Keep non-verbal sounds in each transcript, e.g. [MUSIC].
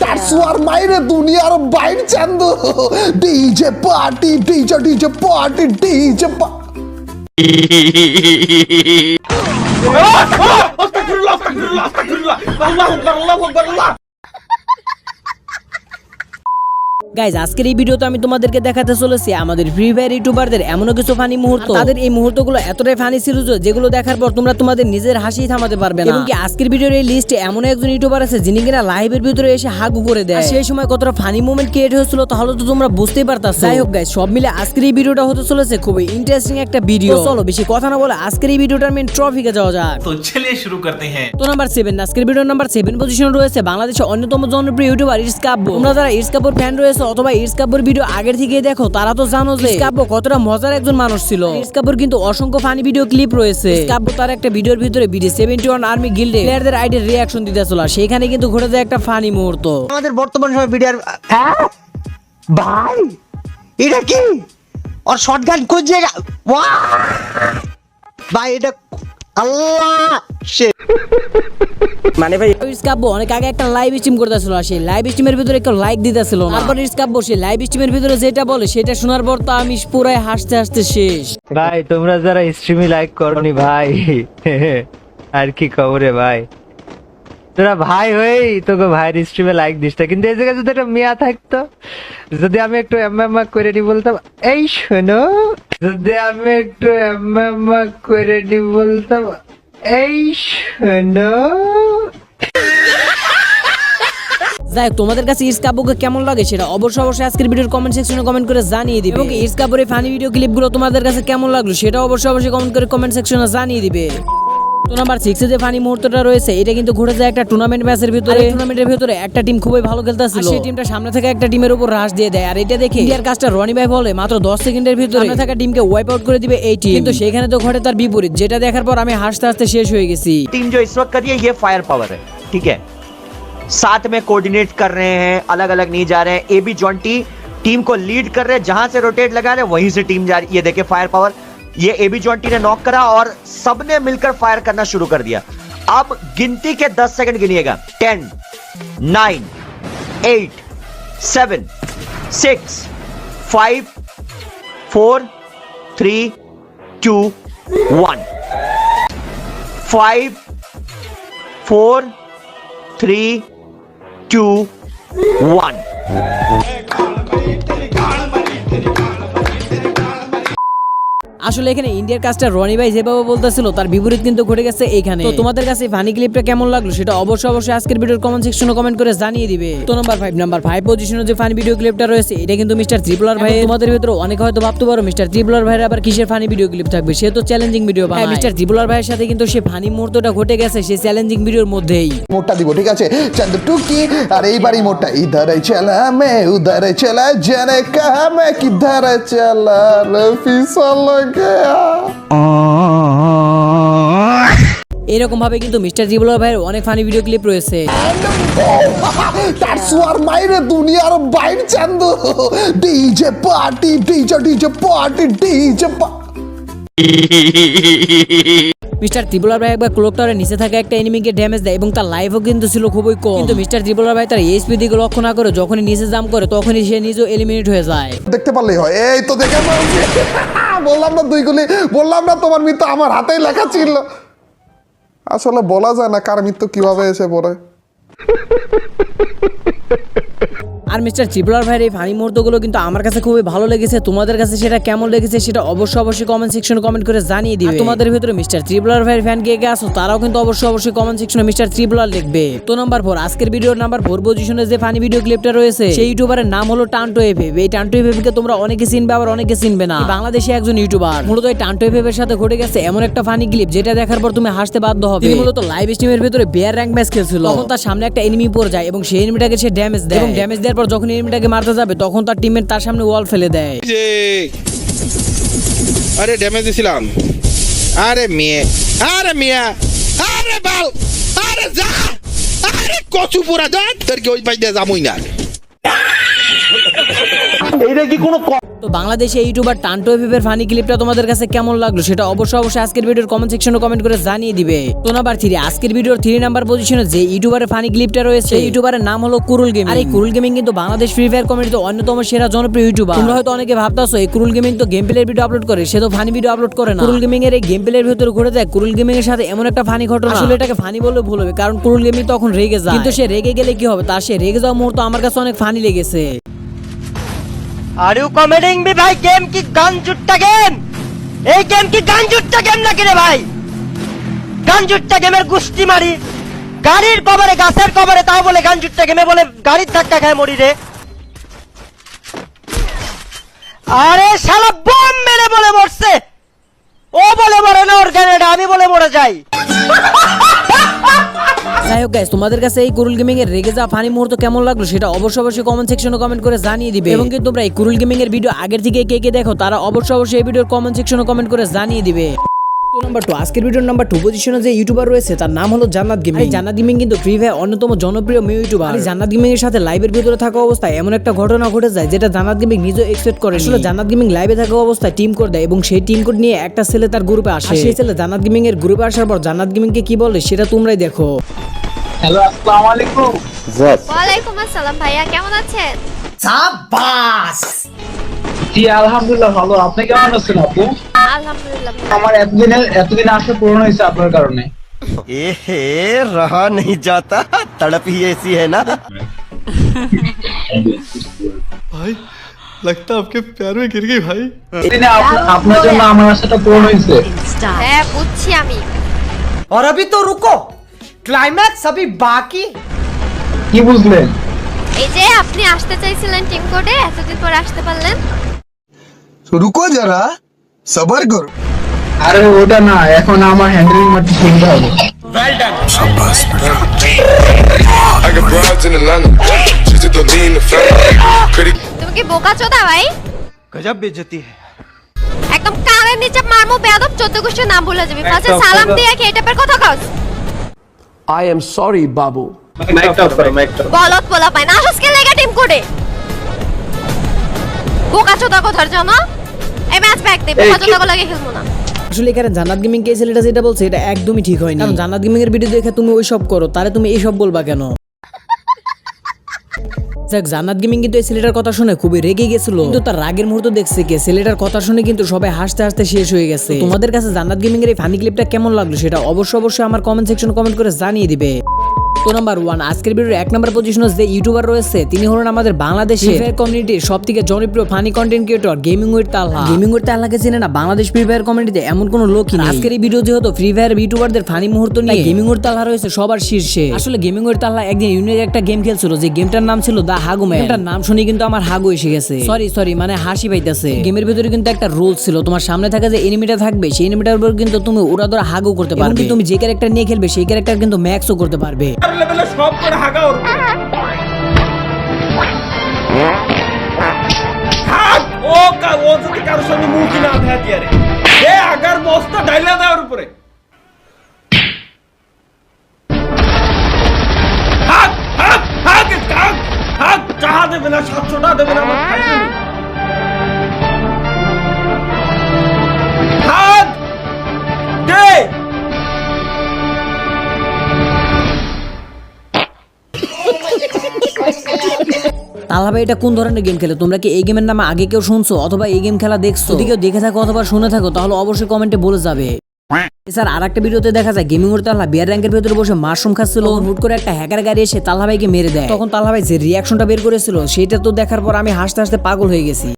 তার মাইরে দুনিয়ার বাইর চান্দু। DJ party DJ DJ party DJ guys আজকের এই ভিডিওতে আমি তোমাদেরকে দেখাতে চলেছি আমাদের ফ্রি ফায়ার ইউটিউবারদের এমনও কিছু ফানি মুহূর্ত। তাদের এই মুহূর্তগুলো এতটাই ফানি ছিল যেগুলো দেখার পর তোমরা তোমাদের নিজের হাসি থামাতে পারবে না। এমনকি আজকের ভিডিওর এই লিস্টে এমন একজন ইউটিউবার আছে যিনি কিনা লাইভের ভিতরে এসে হাগু করে দেয়। সেই সময় কতটা ফানি মুভমেন্ট ক্রিয়েট হয়েছিল তাহলে তো তোমরা বুঝতেই পারতাম যাই হোক গাইজ সব মিলে আজকের এই ভিডিওটা হতে চলেছে খুবই ইন্টারেস্টিং একটা ভিডিও চলো বেশি কথা না বলে আজকের এই ভিডিওটার মেন ট্রফিকে যাওয়া যাক। তো চলে শুরু করতে হ্যাঁ। তো নাম্বার 7 আজকের ভিডিও নাম্বার 7 পজিশন রয়েছে বাংলাদেশের অন্যতম জনপ্রিয় ইউটিউবার ইরস তোমরা যারা ইরস ফ্যান রয়েছে অথবা ইটস কাব্যর ভিডিও আগের থেকে দেখো তারা তো জানো যে কাব্য কতটা মজার একজন মানুষ ছিল। ইটস কাব্যর কিন্তু অসংখ্য ফানি ভিডিও ক্লিপ রয়েছে। কাব্য তার একটা ভিডিওর ভিতরে বিডি সেভেন্টি ওয়ান আর্মি গিল্ডে প্লেয়ারদের আইডির রিয়াকশন দিতে চলা সেখানে কিন্তু ঘটে যায় একটা ফানি মুহূর্ত। আমাদের বর্তমান সময় ভিডিওর হ্যাঁ? ভাই! এটা কি? আর শর্টগান কোন জায়গা ভাই এটা আল্লাহ! মানে ভাই ইটস কাব্য অনেক আগে একটা লাইভ স্ট্রিম করতেছিল আর সেই লাইভ স্ট্রিমের ভিতরে কেউ লাইক দিতেছিল তারপর সেই লাইভ স্ট্রিমের ভিতরে যেটা বলে সেটা শোনার পর তো আমি পুরাই হাসতে হাসতে শেষ ভাই তোমরা যারা স্ট্রিমে লাইক করনি ভাই [LAUGHS] আর কি খবরে ভাই তোরা ভাই হয়েই তোকে ভাইয়ের স্ট্রিমে লাইক দিস না। কিন্তু এই জায়গায় যদি একটা মেয়া থাকতো যদি আমি একটু এম করে নি বলতাম এই শোনো যদি আমি একটু এম করে নি বলতাম যাই হোক, তোমাদের কাছে ইস কাব্যকে কেমন লাগে সেটা অবশ্যই অবশ্যই আজকের ভিডিওর কমেন্ট সেকশনে কমেন্ট করে জানিয়ে দিবে। এবং ইস কাপুরের ফানি ভিডিও ক্লিপগুলো তোমাদের কাছে কেমন লাগল সেটা অবশ্যই অবশ্যই কমেন্ট করে কমেন্ট সেকশনে জানিয়ে দিবে। তো নাম্বার সিক্সে যে ফানি মুহূর্তটা রয়েছে এটা কিন্তু ঘটে যায় একটা টুর্নামেন্ট ম্যাচের ভিতরে টুর্নামেন্টের ভিতরে একটা টিম খুবই ভালো খেলতেছিল সেই টিমটা সামনে থেকে একটা টিমের উপর রাশ দিয়ে দেয় আর এটা দেখে ইন্ডিয়ার কাজটা রনি ভাই বলে মাত্র দশ সেকেন্ডের ভিতরে সামনে থাকা টিমকে ওয়াইপ আউট করে দিবে এই টিম কিন্তু সেখানে তো ঘটে তার বিপরীত যেটা দেখার পর আমি হাসতে হাসতে শেষ হয়ে গেছি टीम जो इस वक्त कर रही है ये फायर पावर है ठीक है साथ में कोऑर्डिनेट कर रहे हैं अलग अलग नहीं जा रहे हैं ए बी जॉन्टी टीम को लीड कर रहे हैं जहां से रोटेट लगा रहे हैं वहीं से टीम जा रही है ये देखे फायर पावर ये ए बी जॉन्टी ने नॉक करा और सबने मिलकर फायर करना शुरू कर दिया। अब गिनती के 10 सेकंड गिनिएगा। 10 9 8 7 6 5 4 3 2 1 five, four, three, two, one. আসলে এখানে ইন্ডিয়ার কাজটা রনি ভাই যেভাবে বলতেছিল তার বিপরীত কিন্তু ঘটে গেছে এইখানে তো তোমাদের কাছে ফানি ক্লিপটা কেমন লাগল সেটা অবশ্যই অবশ্যই আজকের ভিডিওর কমেন্ট সেকশনে কমেন্ট করে জানিয়ে দিবে। তো নাম্বার ফাইভ নাম্বার ফাইভ পজিশনে যে ফানি ভিডিও ক্লিপটা রয়েছে এটা কিন্তু মিস্টার ত্রিপুলার ভাই তোমাদের ভিতরে অনেকে হয়তো ভাবতে পারো মিস্টার ত্রিপুলার ভাইয়ের আবার কিসের ফানি ভিডিও ক্লিপ থাকবে? সে তো চ্যালেঞ্জিং ভিডিও বানায়। মিস্টার ত্রিপুলার ভাইয়ের সাথে কিন্তু সে ফানি মুহূর্তটা ঘটে গেছে সেই চ্যালেঞ্জিং ভিডিওর মধ্যেই। মোটটা দিব ঠিক আছে? চন্দ টুকি আর এইবারই মোটটা ইধার চলা মে উধার চলা জানে কাহা মে কিধার চলা রে ফিসল গয়া এরকম ভাবে কিন্তু মিস্টার জিবলার ভাইয়ের অনেক ফানি ভিডিও ক্লিপ রয়েছে। তার সুয়ার মাইরে দুনিয়ার বাইর Chand. DJ party DJ DJ party DJ mister ত্রিপুলার ভাই একবার ক্লোক টাওয়ারের নিচে থাকা একটা এনিমিকে ড্যামেজ দেয় এবং তার লাইফও কিন্তু ছিল খুবই কম। কিন্তু মিস্টার ত্রিপুলার ভাই তার এইচপি দিকে লক্ষ্য না করে যখনই নিচে জাম্প করে, তখনই সে নিজেও এলিমিনেট হয়ে যায়। দেখতে পারলেই হয়। এই তো দেখে [LAUGHS] বললাম না দুই গুলি, বললাম না তোমার মৃত্যু আমার হাতেই লেখা ছিল। আসলে বলা যায় না কার মৃত্যু কীভাবে এসে পড়ে। [LAUGHS] আর মিস্টার ত্রিপুলার ভাইয়ের এই ফানি মুহূর্তগুলো কিন্তু আমার কাছে খুবই ভালো লেগেছে। তোমাদের কাছে সেটা কেমন লেগেছে সেটা অবশ্যই অবশ্যই কমেন্ট সেকশনে কমেন্ট করে জানিয়ে দিবে। তোমাদের ভিতরে মিস্টার ত্রিপুলার ভাইয়ের ফ্যান কে কে আসো তারাও কিন্তু অবশ্যই অবশ্যই কমেন্ট সেকশনে মিস্টার ত্রিপুলার লিখবে। তো নাম্বার ফোর আজকের ভিডিওর নাম্বার ফোর পজিশনে যে ফানি ভিডিও ক্লিপটা রয়েছে সেই ইউটিউবারের নাম হলো টান্টো এফএফ এই টান্টো এফএফ কে তোমরা অনেকে চিনবে আবার অনেকে চিনবে না। বাংলাদেশে একজন ইউটিউবার মূলত এই টান্টো এফএফ এর সাথে ঘটে গেছে এমন একটা ফানি ক্লিপ যেটা দেখার পর তুমি হাসতে বাধ্য হবে। তিনি মূলত লাইভ স্ট্রিমের ভিতরে বিয়ার র্যাঙ্ক ম্যাচ খেলছিল। তখন তার সামনে একটা এনিমি পড়ে যায় এবং সেই এনিমিটাকে সে ড্যামেজ দেয়। এবং ড্যামেজ দেওয়ার পর যখন এনিমিটাকে মারতে যাবে, তখন তার টিমের তার সামনে ওয়াল ফেলে দেয়। যে, আরে ড্যামেজ দিছিলাম। আরে মেয়ে, আরে মিয়া, আরে বাল, আরে যা, আরে কচু পোড়া যা তোর কি ওই পাই দিয়ে যামই না? তো বাংলাদেশে ইউটিউবার টান্টো এফএফের ফানি ক্লিপটা তোমাদের কাছে কেমন লাগল সেটা অবশ্যই অবশ্যই আজকের ভিডিওর কমেন্ট সেকশনে কমেন্ট করে জানিয়ে দিবে। তো নাম্বার থ্রি আজকের ভিডিওর থ্রি নাম্বার পজিশনে যে ইউটিউবারের ফানি ক্লিপটা রয়েছে সেই। ইউটিউবারের নাম হলো কুরুল গেমিং। আর এই কুরুল গেমিং কিন্তু বাংলাদেশ ফ্রি ফায়ার কমিউনিটিতে অন্যতম সেরা জনপ্রিয় ইউটিউবার। তোমরা হয়তো অনেকে ভাবতাছো এই কুরুল গেমিং তো গেম প্লের ভিডিও আপলোড করে সে তো ফানি ভিডিও আপলোড করে না। কুরুল গেমিং এর এই গেম প্লের ভিতরে ঘুরে যায় কুরুল গেমিং এর সাথে এমন একটা ফানি ঘটনা আসলে এটাকে ফানি বললে ভুল হবে কারণ কুরুল গেমিং তখন রেগে যায়। কিন্তু সে রেগে গেলে কি হবে? তার সে রেগে যাওয়া মুহূর্ত আমার কাছে অনেক ফানি লেগেছে। আর ইউ কমেডিং বি ভাই গেম কি গান জুট্টা গেম এই গেম কি গান জুট্টা গেম নাকি রে ভাই গান জুট্টা গেমের গুষ্টি মারি। গাড়ির কবরে, গাছের কবরে, তাও বলে গান জুট্টা গেমে বলে গাড়ির ধাক্কা খায় মরি রে। আরে শালা বম মেরে বলে মরছে। ও বলে মরে না, ওর গ্যানেডা আমি বলে মরে যাই। যাই হোক guys, তোমাদের কাছে এই কুরুল গেমিং এর রেগে যাওয়া ফানি মুহূর্ত কেমন লাগল সেটা অবশ্যই অবশ্যই কমেন্ট সেকশনে কমেন্ট করে জানিয়ে দিবে। এবং কিন্তু তোমরা এই কুরুল গেমিং এর ভিডিও আগের থেকে কে কে দেখো তারা অবশ্যই অবশ্যই এই ভিডিওর কমেন্ট সেকশনে কমেন্ট করে জানিয়ে দিবে। তো নাম্বার টু আজকের ভিডিওর নাম্বার টু পজিশনে যে ইউটিউবার রয়েছে তার নাম হলো জান্নাত গেমিং। এই জান্নাত গেমিং কিন্তু ফ্রি ফায়ার অন্যতম জনপ্রিয় মেয়ে ইউটিউবার আর এই জান্নাত গেমিং এর সাথে লাইভের ভিতরে থাকা অবস্থায় এমন একটা ঘটনা ঘটে যায় যেটা জান্নাত গেমিং নিজেও এক্সপেক্ট করে আসলে জান্নাত গেমিং লাইভে থাকা অবস্থায় টিম কোড দেয় এবং সেই টিম কোড নিয়ে একটা ছেলে তার গ্রুপে আসে। সেই ছেলে জান্নাত গেমিং এর গ্রুপে আসার পর জান্নাত গেমিং কে কি বলে সেটা তোমরাই দেখো। হ্যালো আসসালামু আলাইকুম। ওয়ালাইকুম আসসালাম ভাইয়া কেমন আছেন? জি আলহামদুলিল্লাহ ভালো আপনি কেমন আছেন আপু আলহামদুলিল্লাহ ভালো। আমার এতদিনে এতদিন আসা পূরণ হয়েছে আপনার কারণে এহে রহা नहीं जाता तड़प ही ऐसी है ना এতদিনে আপ- আপনার জন্য আমার আশাটা পূরণ হয়েছে হ্যাঁ বুঝছি আমি और अभी तो रुको क्लाइमैक्स अभी बाकी কি বুঝলেন এই যে আপনি আসতে চাইছিলেন টিম কোডে এতদিন পর আসতে পারলেন রুকো যারা সবার করো আরে ওটা না এখন আমার হ্যান্ডেলিং মাটি চিন্তা হবে। তুমি কি বোকা চোদা ভাই? গজব বেজতি একদম কানের নিচে মারমো বেয়াদব চোদ্দ নাম ভুলে যাবে। সালাম দিয়ে এটা পের কথা আই এম সরি বাবু। গলত বলা পাই না আসলে লেগা টিম কোডে বোকা চোদা কথার জানো? এই ম্যাচ ব্যাক দে বোকা লাগে খেলব না। আসলে এখানে জান্নাত গেমিং কে ছেলেটা যেটা বলছে এটা একদমই ঠিক হয়নি। কারণ জান্নাত গেমিং এর ভিডিও দেখে তুমি ওই সব করো তাহলে তুমি এইসব বলবা কেন? যাক জান্নাত গেমিং কিন্তু এই ছেলেটার কথা শুনে খুবই রেগে গেছিল। কিন্তু তার রাগের মুহূর্ত দেখছে কে? ছেলেটার কথা শুনে কিন্তু সবাই হাসতে হাসতে শেষ হয়ে গেছে। তোমাদের কাছে জান্নাত গেমিং এর এই ফানি ক্লিপটা কেমন লাগল সেটা অবশ্যই অবশ্যই আমার কমেন্ট সেকশনে কমেন্ট করে জানিয়ে দিবে। তো নাম্বার ওয়ান আজকের ভিডিওর এক নাম্বার পজিশনে যে ইউটিউবার রয়েছে। তিনি হলেন আমাদের বাংলাদেশে ফ্রি ফায়ার কমিউনিটির সব থেকে জনপ্রিয় funny content creator gaming with Talha gaming with তালহাকে চিনে না বাংলাদেশ ফ্রি ফায়ার কমিউনিটিতে এমন কোনো লোকই নেই। আজকের এই ভিডিও যেহেতু ফ্রি ফায়ার ইউটিউবারদের ফানি মুহূর্ত নিয়ে গেমিং উইথ তালহা রয়েছে সবার শীর্ষে। আসলে গেমিং উইথ তালহা একদিন ইউনিক একটা গেম খেলছিল যে গেমটার নাম ছিল দা হাগু ম্যান নাম শুনে কিন্তু আমার হাগু এসে গেছে। সরি সরি মানে হাসি পাইতেছে। গেমের ভিতরে কিন্তু একটা রোল ছিল তোমার সামনে থাকা যে এনিমিটা থাকবে সেই এনিমিটার উপর কিন্তু তুমি ওরা ধরে হাগু করতে পারবে। তুমি যে ক্যারেক্টার নিয়ে খেলবে সেই ক্যারেক্টার কিন্তু ম্যাক্সও করতে পারবে। ও কা- ও যদি কারোর সঙ্গে মুখই না দেয় এ আগার ডাইলা দেওয়ার উপরে। দেবে না সাতশো টাকা দেবে না, আমার ভাই এটা কোন ধরনের গেম খেলে তোমরা কি এই গেমের নামে আগে কেউ শুনছো অথবা এই গেম খেলা দেখছ যদি কেউ দেখে থাকো অথবা শুনে থাকো তাহলে অবশ্যই কমেন্টে বলে যাবে স্যার আর একটা ভিডিওতে দেখা যায় গেমিং ওর তাল্লা বিয়ার র্যাঙ্কের ভেতরে বসে মাশরুম খাচ্ছিল হুট করে একটা হ্যাকার গাড়ি এসে তাল্লা ভাইকে মেরে দেয় তখন তাল্লা ভাই যে রিয়াকশনটা বের করেছিল সেটা তো দেখার পর আমি হাসতে হাসতে পাগল হয়ে গেছি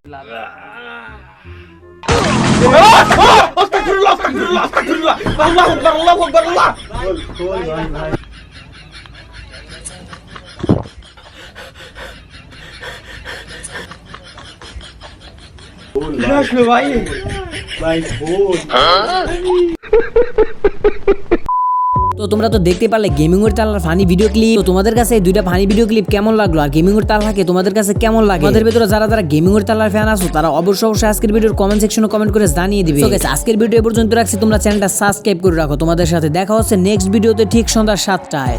আস্তাগফিরুল্লাহ আস্তাগফিরুল্লাহ আস্তাগফিরুল্লাহ আল্লাহু আকবার আল্লাহু আকবার আল্লাহ আসলো ভাই? তো তোমরা তো দেখতে পারলে গেমিং এর তালার ফানি ভিডিও ক্লিপ তো তোমাদের কাছে এই দুইটা ফানি ভিডিও ক্লিপ কেমন লাগল? আর গেমিং এর তালাকে তোমাদের কাছে কেমন লাগে? তোমাদের ভিতরে যারা যারা গেমিং এর তালার ফ্যান আছো তারা অবশ্যই অবশ্যই আজকের ভিডিওর কমেন্ট সেকশনে কমেন্ট করে জানিয়ে দিবে। তো আজকের ভিডিও এ পর্যন্ত রাখছি। তোমরা চ্যানেলটা সাবস্ক্রাইব করে রাখো। তোমাদের সাথে দেখা হচ্ছে নেক্সট ভিডিওতে ঠিক সন্ধ্যা সাতটায়।